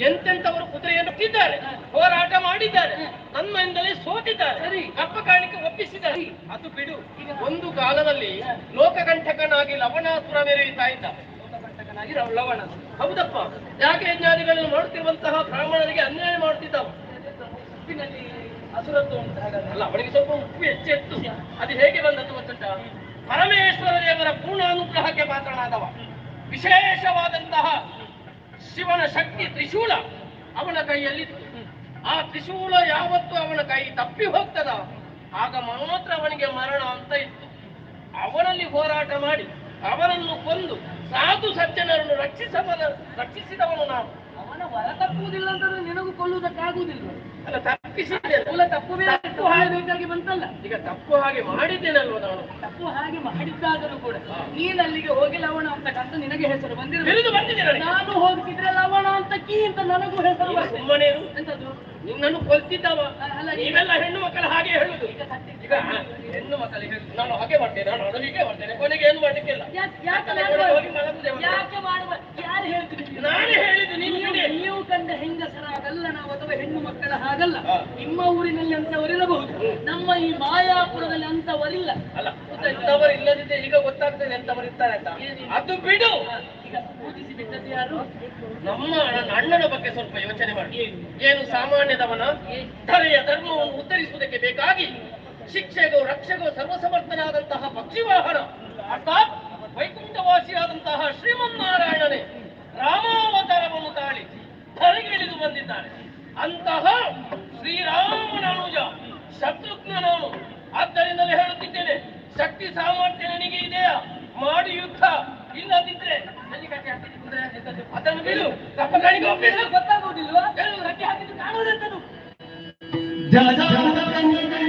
ಎಂತೆಂತವರು ಕುದುರೆಯನ್ನು ಹೋರಾಟ ಮಾಡಿದ್ದಾರೆ ತನ್ಮಯಿಂದಲೇ ಸೋತಿದ್ದಾರೆ ಸರಿ. ಕಪ್ಪ ಕಾಣಿಕೆ ಒಪ್ಪಿಸಿದ್ದಾರೆ ಅದು ಬಿಡು. ಒಂದು ಕಾಲದಲ್ಲಿ ಲೋಕಕಂಠಕನಾಗಿ ಲವಣಾಸುರ ಮೆರೆಯುತ್ತಾ ಇದ್ದ. ಲೋಕಕಂಠಕನಾಗಿ ಲವಣ. ಹೌದಪ್ಪ. ಯಾಕೆ ಯಜ್ಞಾದಿಗಳನ್ನು ಮಾಡುತ್ತಿರುವಂತಹ ಬ್ರಾಹ್ಮಣರಿಗೆ ಅನ್ಯಾಯ ಮಾಡುತ್ತಿದ್ದವು? ಉಪ್ಪಿನಲ್ಲಿ ಅಸುರತ್ವ ಉಂಟು ಹಾಗಾದ್ರೆ. ಅಲ್ಲ ಅವನಿಗೆ ಸ್ವಲ್ಪ ಉಪ್ಪು ಹೆಚ್ಚೆತ್ತು. ಅದು ಹೇಗೆ ಬಂದದ್ದು ಗೊತ್ತುಂಟ? ಪರಮೇಶ್ವರ ದೇವರ ಪೂರ್ಣ ಅನುಗ್ರಹಕ್ಕೆ ಪಾತ್ರನಾದವ ವಿಶೇಷವಾದಂತಹ ಶಿವನ ಶಕ್ತಿ ತ್ರಿಶೂಲ ಅವನ ಕೈಯಲ್ಲಿತ್ತು. ಆ ತ್ರಿಶೂಲ ಯಾವತ್ತು ಅವನ ಕೈ ತಪ್ಪಿ ಹೋಗ್ತದ. ಆಗ ಮಾತ್ರ ಅವನಿಗೆ ಮರಣ ಅಂತ ಇತ್ತು. ಅವನಲ್ಲಿ ಹೋರಾಟ ಮಾಡಿ ಅವನನ್ನು ಕೊಂದು ಸಾಧು ಸಜ್ಜನರನ್ನು ರಕ್ಷಿಸಬಲ ರಕ್ಷಿಸಿದವನು ನಾನು. ಅವನ ಹೊರ ತಪ್ಪುವುದಿಲ್ಲ ಅಂತಂದ್ರೆ ನಿನಗೂ ಕೊಲ್ಲುವುದಕ್ಕಾಗುವುದಿಲ್ಲ. ಅಲ್ಲ ತಪ್ಪಿಸಿದೆ. ಕುಲ ತಪ್ಪುವೇ ತಪ್ಪು ಮಾಡಬೇಕಾಗಿ ಬಂತಲ್ಲ. ಈಗ ತಪ್ಪು ಹಾಗೆ ಮಾಡಿದ್ದೇನಲ್ವ ನಾನು? ತಪ್ಪು ಹಾಗೆ ಮಾಡಿದ್ದಾದರೂ ಕೂಡ ನೀನ್ ಅಲ್ಲಿಗೆ ಹೋಗಿ ಲವಣ ಅಂತಕ್ಕಂತ ನಿನಗೆ ಹೆಸರು ಬಂದಿರೋದು ಬಂದಿದೆ ನಾನು ಹೋಗ್ತಿದ್ರೆ ಲವಣ ಅಂತ ಕೀ ಅಂತ ನನಗೂ ಹೆಸರು. ಸುಮ್ಮನೆ ಇರು. ನಿನ್ನನ್ನು ಕೊಲ್ತಿದ್ದಾವ. ನೀವೆಲ್ಲ ಹೆಣ್ಣು ಮಕ್ಕಳು ಹಾಗೆ ಹೇಳುದು. ಈಗ ಹೆಣ್ಣು ಮಕ್ಕಳಿಗೆ ನಾನು ಹಾಗೆ ಮಾಡ್ತೇನೆ ನಾನು ಹೀಗೆ ಮಾಡ್ತೇನೆ. ಕೊನೆಗೆ ಏನು ಮಾಡ್ಲಿಕ್ಕಿಲ್ಲ. ನಾನೇ ಹೇಳಿದ್ದು ನೀವು- ಕಂಡ ಹೆಂಗಸರಾಗಲ್ಲ ನಾವು ಅಥವಾ ಹೆಣ್ಣು ಮಕ್ಕಳ ಹಾಗಲ್ಲ. ನಿಮ್ಮ ಊರಿನಲ್ಲಿ ಅಂತವರಿರಬಹುದು ನಮ್ಮ ಈ ಮಾಯಾಪುರದಲ್ಲಿ ಅಂತವರಿಲ್ಲ ಅಲ್ಲ ಎಂತವರು ಇಲ್ಲದಿದ್ದೆ ಈಗ ಗೊತ್ತಾಗ್ತದೆ ಎಂತವರು ಇರ್ತಾರೆ ಅಂತ. ಅದು ಬಿಡು. ಪೂಜಿಸಿ ಬಿಟ್ಟದ್ದು ಯಾರು? ನಮ್ಮ ಅಣ್ಣನ ಬಗ್ಗೆ ಸ್ವಲ್ಪ ಯೋಚನೆ ಮಾಡಿ. ಏನು? ಸಾಮಾನ್ಯದವನ ಧರೆಯ ಧರ್ಮವನ್ನು ಉತ್ತರಿಸುವುದಕ್ಕೆ ಬೇಕಾಗಿ ಶಿಕ್ಷೆಗೂ ರಕ್ಷೆಗೂ ಸರ್ವಸಮರ್ಥನಾದಂತಹ ಪಕ್ಷಿವಾಹನ ಅರ್ಥಾತ್ ವೈಕುಂಠವಾಸಿಯಾದಂತಹ ಶ್ರೀಮನ್ನಾರಾಯಣನೇ ರಾಮಾವತಾರವನ್ನು ತಾಳಿ ತಲೆಗಿಳಿದು ಬಂದಿದ್ದಾನೆ ಅಂತಹ ಶ್ರೀರಾಮನ ಅನುಜ ಶತ್ರುಘ್ನನವನು. ಆದ್ದರಿಂದಲೇ ಹೇಳುತ್ತಿದ್ದೇನೆ, ಶಕ್ತಿ ಸಾಮರ್ಥ್ಯ ನನಗೆ ಇದೆಯಾ? ಮಾಡಿ ಯುದ್ಧ. ಇಲ್ಲದಿದ್ರೆ ಅದನ್ನು ಬಿಡು. ಕಪ್ಪ ज्या ज्या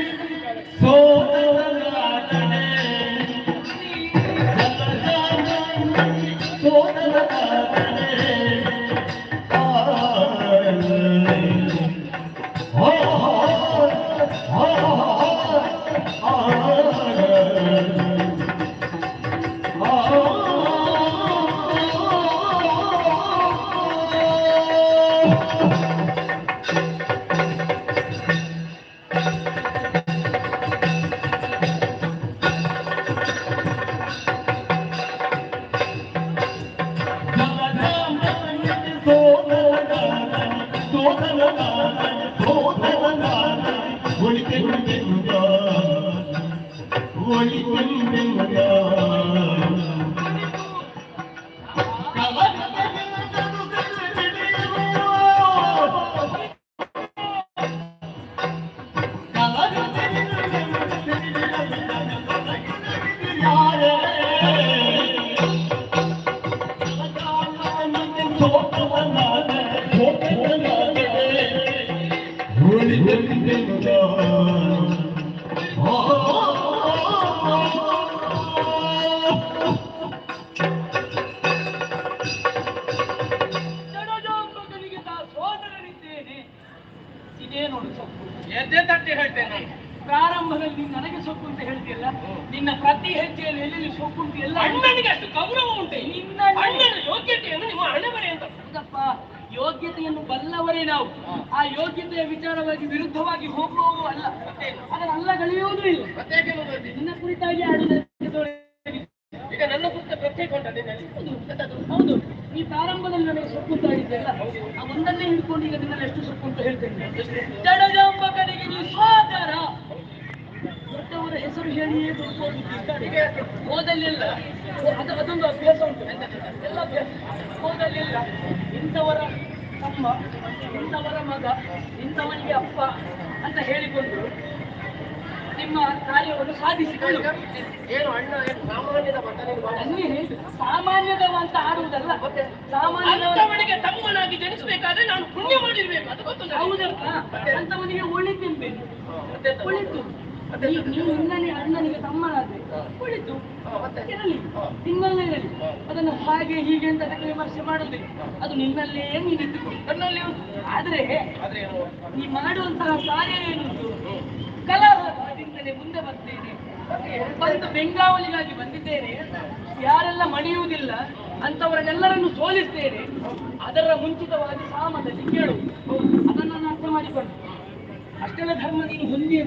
ஒளி தந்த மதா ಸೊಪ್ಪು. ಎದ್ದೆ ತಟ್ಟೆ ಹೇಳ್ತೇನೆ ನಾನು. ಪ್ರಾರಂಭದಲ್ಲಿ ನೀನು ನನಗೆ ಸೊಪ್ಪು ಅಂತ ಹೇಳ್ತಿಯಲ್ಲ? ನಿನ್ನ ಪ್ರತಿ ಹೆಜ್ಜೆಯಲ್ಲಿ ಎಲ್ಲೆಲ್ಲಿ ಸೊಪ್ಪು ಅಂತ ಎಲ್ಲ ಅಣ್ಣನಿಗೆ ಅಷ್ಟು ಗೌರವ ಉಂಟು. ನಿನ್ನ ಅಣ್ಣನ ಯೋಗ್ಯತೆಯನ್ನು ನಿಮ್ಮ ಹಣೆ ಮನೆ ಅಂತ. ಹೌದಪ್ಪ. ಯೋಗ್ಯತೆಯನ್ನು ಬಲ್ಲವರೇ ನಾವು. ಆ ಯೋಗ್ಯತೆಯ ವಿಚಾರವಾಗಿ ವಿರುದ್ಧವಾಗಿ ಹೋಗುವವರು ಅಲ್ಲ. ಅದನ್ನೆಲ್ಲ ಅಲ್ಲಗಳೆಯುವುದೂ ಇಲ್ಲ. ಸೊಪ್ಪು ಅಂತ ಹೇಳಿದ್ದೆಲ್ಲ ಆ ಒಂದನ್ನೇ ಹಿಡ್ಕೊಂಡು ಈಗ ನಿನ್ನಲ್ಲಿ ಎಷ್ಟು ಸೊಪ್ಪು ಅಂತ ಹೇಳ್ತೇನೆ ಜಡಜಾಂಬಕನಿಗೆ ನೀ ಸೋದರ ದೊಡ್ಡವರ ಹೆಸರು ಹೇಳಿಯೇ ದೊಡ್ಡವರಿದ್ದಾರೆ ಓದಲಿಲ್ಲ. ಅದು ಅದೊಂದು ಅಭ್ಯಾಸ ಉಂಟು. ಎಲ್ಲ ಅಭ್ಯಾಸ. ಓದಲಿಲ್ಲ. ಇಂಥವರ ತಮ್ಮ, ಇಂಥವರ ಮಗ, ಇಂಥವನಿಗೆ ಅಪ್ಪ ಅಂತ ಹೇಳಿಕೊಂಡು ನಿಮ್ಮ ಕಾರ್ಯವನ್ನು ಸಾಧಿಸಿಕೊಳ್ಳು. ಏನು ಅಣ್ಣ ಏನು ಸಾಮಾನ್ಯದ ಮಟ್ಟದಲ್ಲಿ ಹೇಳು ಸಾಮಾನ್ಯದವ ಅಂತ ಆಡುವುದಲ್ಲ ಸಾಮಾನ್ಯವನಿಗೆ ತಮ್ಮನಾಗಿ ಜನಿಸಬೇಕಾದ್ರೆ ನಾನು ಪುಣ್ಯ ಮಾಡಿರ್ಬೇಕು ಅದು ಗೊತ್ತು ಹೌದಪ್ಪ. ಅಂತವನಿಗೆ ಒಳಿತಿರ್ಬೇಕು? ಒಳಿತು ನೀವು ನಿನ್ನನೆ ಅಣ್ಣನಿಗೆ ತಮ್ಮನಾದ್ರೆ ಒಳಿತು? ಇರಲಿ. ನಿನ್ನಲ್ಲೇ ಇರಲಿ ಅದನ್ನು ಹಾಗೆ ಹೀಗೆ ಅಂತ ಅದಕ್ಕೆ ವಿಮರ್ಶೆ ಮಾಡುದಿಲ್ಲ ಅದು ನಿನ್ನಲ್ಲೇ ನೀನಿತ್ತು ನನ್ನಲ್ಲಿ. ಆದ್ರೆ ಆದ್ರೆ ಏನು? ನೀ ಮಾಡುವಂತಹ ಕಾರ್ಯ ಏನುಂಟು ಕಲಾವಿದರಿಂದಲೇ ಮುಂದೆ ಬರ್ತೇನೆ ಬಂದು ಬೆಂಗಾವಲಿಗಾಗಿ ಬಂದಿದ್ದೇನೆ. ಯಾರೆಲ್ಲ ಮಣಿಯುವುದಿಲ್ಲ ಅಂತವರನ್ನೆಲ್ಲರನ್ನು ಸೋಲಿಸ್ತೇನೆ. ಅದರ ಮುಂಚಿತವಾಗಿ ಸಾಮದಲ್ಲಿ ಅದನ್ನು ನಾನು ಅರ್ಥ ಮಾಡಿಕೊಂಡು ಅಷ್ಟೆಲ್ಲ ಧರ್ಮ ನೀನು ಹೊಂದಿ